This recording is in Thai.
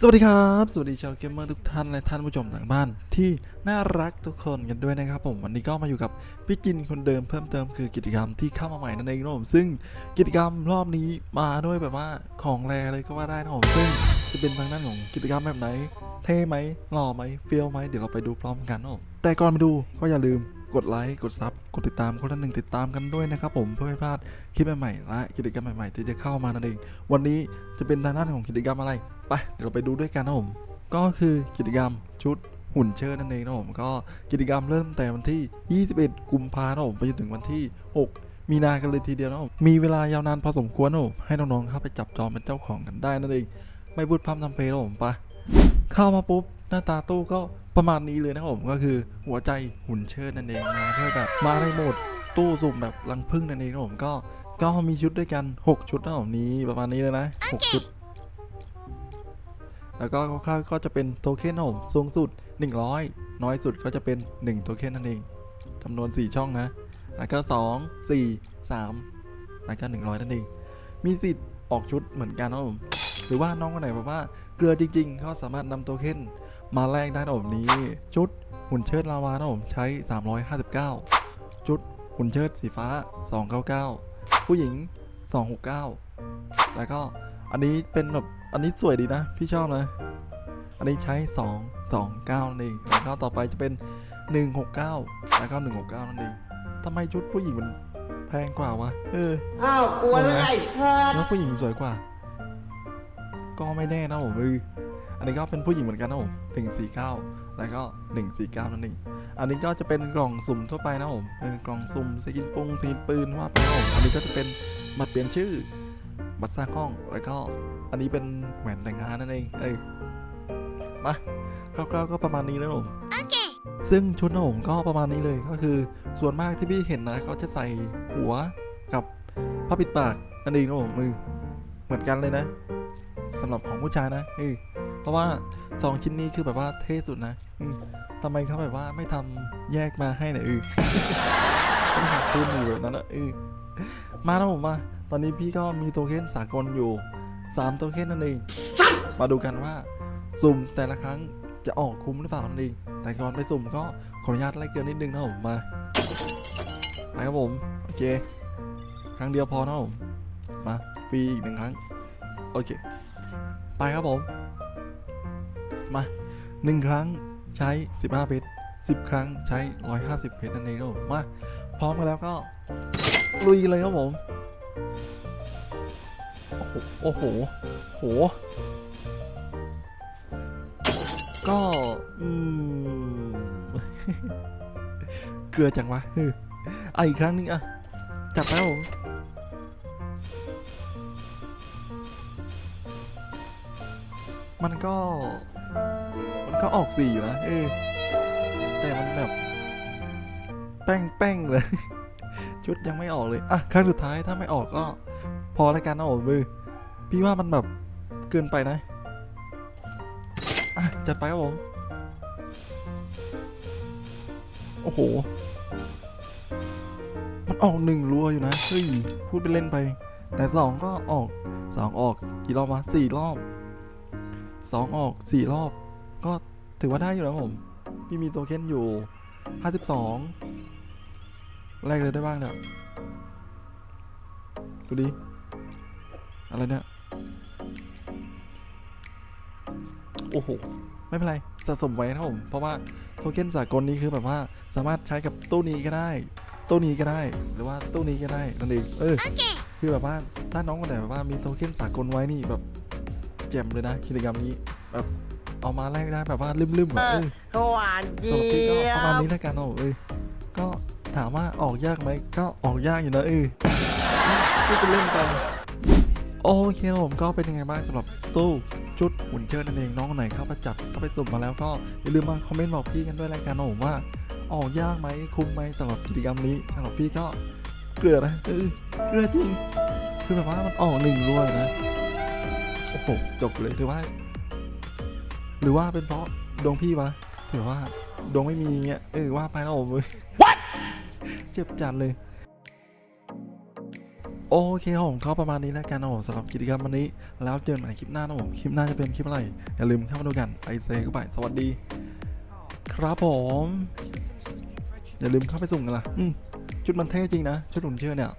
สวัสดีครับ สวัสดีชาวเกมเมอร์ทุกท่านและท่านผู้ชมทางบ้าน ที่น่ารักทุกคนกันด้วยนะครับผมวันนี้ก็มาอยู่กับพี่จินคนเดิมเพิ่มเติมคือกิจกรรมที่เข้ามาใหม่นั่นเองนะผมซึ่งกิจกรรมรอบนี้มาด้วยแบบว่าของแรเลยก็ว่าได้นะผมซึ่งจะเป็นทางด้านของกิจกรรมแบบไหน เท่ไหมหล่อไหมเฟี้ยวไหมเดี๋ยวเราไปดูพร้อมกันนะผมแต่ก่อนไปดูก็อย่าลืม กดไลค์ กดซับ กดติดตามคนละหนึ่งติดตามกันด้วยนะครับผมเพื่อไม่พลาดคลิปใหม่ๆและกิจกรรมใหม่ๆที่จะเข้ามานั่นเอง วันนี้จะเป็นทางด้านของกิจกรรมอะไร ไป เดี๋ยวเราไปดูด้วยกันนะผม ก็คือกิจกรรมชุดหุ่นเชิดนั่นเองนะผม ก็กิจกรรมเริ่มแต่วันที่ 21 กุมภาพันธ์นะผมไปจนถึงวันที่ 6มีนากันเลยทีเดียวนะผมมีเวลายาวนานพอสมควรนะผมให้น้องๆเข้าไปจับจองเป็นเจ้าของกันได้นั่นเอง ไม่พูดพร่ำทำเพลงนะผมไปเข้ามาปุ๊บ หน้าตาตู้ก็ประมาณนี้เลยนะผมก็คือหัวใจหุ่นเชิดนั่นเองมาเพื่อแบบมาในโหมดตู้สุ่มแบบรังพึ่งนั่นเองนะผมก็ก็มีชุดด้วยกัน 6 ชุดนะผมนี้ประมาณนี้เลยนะ 6 ชุด แล้วก็คร่าวๆก็จะเป็นโทเค็นนะผมสูงสุด 100 น้อยสุดก็จะเป็น 1 โทเค็นนั่นเองจำนวน 4 ช่องนะ แล้วก็ 2 4 3 แล้วก็ 100 นั่นเอง มีสิทธิ์ออกชุดเหมือนกันนะผมหรือว่าน้องคนไหนบอกว่าเกลือจริงๆเขาสามารถนำโทเค็น มาแลกได้นะผมนี้ ชุดหุ่นเชิดลาวานะผมใช้ 359 ชุดหุ่นเชิดสีฟ้า 299 ผู้หญิง 269 แล้วก็อันนี้เป็นแบบอันนี้สวยดีนะ พี่ชอบนะ อันนี้ใช้ 2 2 9นั่นเองแล้วก็ต่อไปจะเป็น 169 แล้วก็ 169 นั่นเองทำไมชุดผู้หญิงมันแพงกว่าวะ เออ อ้าวกลัวแล้วไงเถิดแล้วผู้หญิงสวยกว่า ก็ไม่แน่นะผมเออ อันนี้ก็เป็นผู้หญิงเหมือนกันนะผม149แล้วก็149นั่นเองอันนี้ก็จะเป็นกล่องสุ่มทั่วไปนะผมเป็นกล่องสุ่มสกินปุงสกินปืนว่าไปนะผมอันนี้ก็จะเป็นบัตรเปลี่ยนชื่อ บัตรสร้างห้องแล้วก็อันนี้เป็นแหวนแต่งงานนั่นเองเอ้ยมาคร่าวๆก็ประมาณนี้นะผมซึ่งชุดนะผมก็ประมาณนี้เลยก็คือส่วนมากที่พี่เห็นนะเขาจะใส่หัวกับผ้าปิดปากนั่นเองนะผมมือเหมือนกันเลยนะสำหรับของผู้ชายนะเออ เพราะว่าสองชิ้นนี้คือแบบว่าเท่สุดนะทำไมเขาแบบว่าไม่ทำแยกมาให้หน่อยเออต้องหักตุ้อยู่แบบนั้นนะเออมาแล้วผมมา ตอนนี้พี่ก็มีโทเค็นสากลอยู่ 3 โทเค็นนั่นเอง มาดูกันว่าสุ่มแต่ละครั้งจะออกคุ้มหรือเปล่านั่นเอง แต่ก่อนไปสุ่มก็ขออนุญาตไล่เกลือนิดนึงนะผมมาไปครับผมโอเค ครั้งเดียวพอนะผมมาฟรีอีกหนึ่งครั้ง โอเค ไปครับผม มาหนึ่งครั้งใช้ 15 เพชร 10 ครั้งใช้ 150 เพชรนั่นเองนะผมมา พร้อมกันแล้วก็ ลุยเลยครับผม โอ้โหโอ้โหโก็อืมเกลือจังวะเออไออีกครั้งนึงอะ จับแล้วผมมันก็ มันก็ออกสีอยู่นะ เออ แต่มันแบบ แป้งแป้งเลย ชุดยังไม่ออกเลย อะ ครั้งสุดท้ายถ้าไม่ออกก็ พอแล้วกันนะโอ้มือ พี่ว่ามันแบบเกินไปนะ อะ จัดไปครับผม โอ้โห มันออกหนึ่งรัวอยู่นะ เฮ้ย พูดไปเล่นไป แต่สองก็ออกสองออกกี่รอบวะสี่รอบ สองออกสี่รอบ ก็ถือว่าได้อยู่แล้วผม พี่มีโทเค็นอยู่ห้าสิบสองแรกเลยได้บ้างเนี่ยดูดิ อะไรเนี่ย โอ้โห ไม่เป็นไร สะสมไว้นะครับผม เพราะว่าโทเค็นสากลนี้คือแบบว่าสามารถใช้กับตู้นี้ก็ได้ ตู้นี้ก็ได้ หรือว่าตู้นี้ก็ได้นั่นเอง เออคือแบบว่าถ้าน้องคนไหนแบบว่ามีโทเค็นสากลไว้นี่แบบ แจ่มเลยนะกิจกรรมนี้แบบเอามาแลกได้แบบว่าลืมๆแบบเออหวานสำเจี๊หรับพี่ก็ยประมาณบนี้แล้วกันเอาเอ้ยก็ถามว่าออกยากไหมก็ออกยากอยู่นะเออพูดเป็นเล่นไปโอเคครับผมก็เป็นยังไงบ้างสำหรับตู้ชุดหุ่นเชิดนั่นเองน้องคนไหนเข้าไปจับเข้าไปสุ่มมาแล้วก็อย่าลืมมาคอมเมนต์บอกพี่กันด้วยรายการนะผมว่าออกยากไหมคุ้มไหมสำหรับกิจกรรมนี้สำหรับพี่ก็เกลือนะเออเกลือจริงคือแบบว่ามันออกหนึ่งรวยนะ โอ้โหจบเลยถือว่า หรือว่าเป็นเพราะดวงพี่วะถือว่าดวงไม่มีเงี้ยเออว่าไปแล้วผม What เจ็บจัดเลย โอเคครับผมก็ประมาณนี้แล้วกันนะผมสำหรับกิจกรรมวันนี้ แล้วเจอกันใหม่ในคลิปหน้านะผมคลิปหน้าจะเป็นคลิปอะไร อย่าลืมเข้ามาดูกันไอเซก็ไปสวัสดี ครับผม อย่าลืมเข้าไปสุ่มกันล่ะอืมชุดมันเท่จริงนะ ชุดหุ่นเชื่อเนี่ย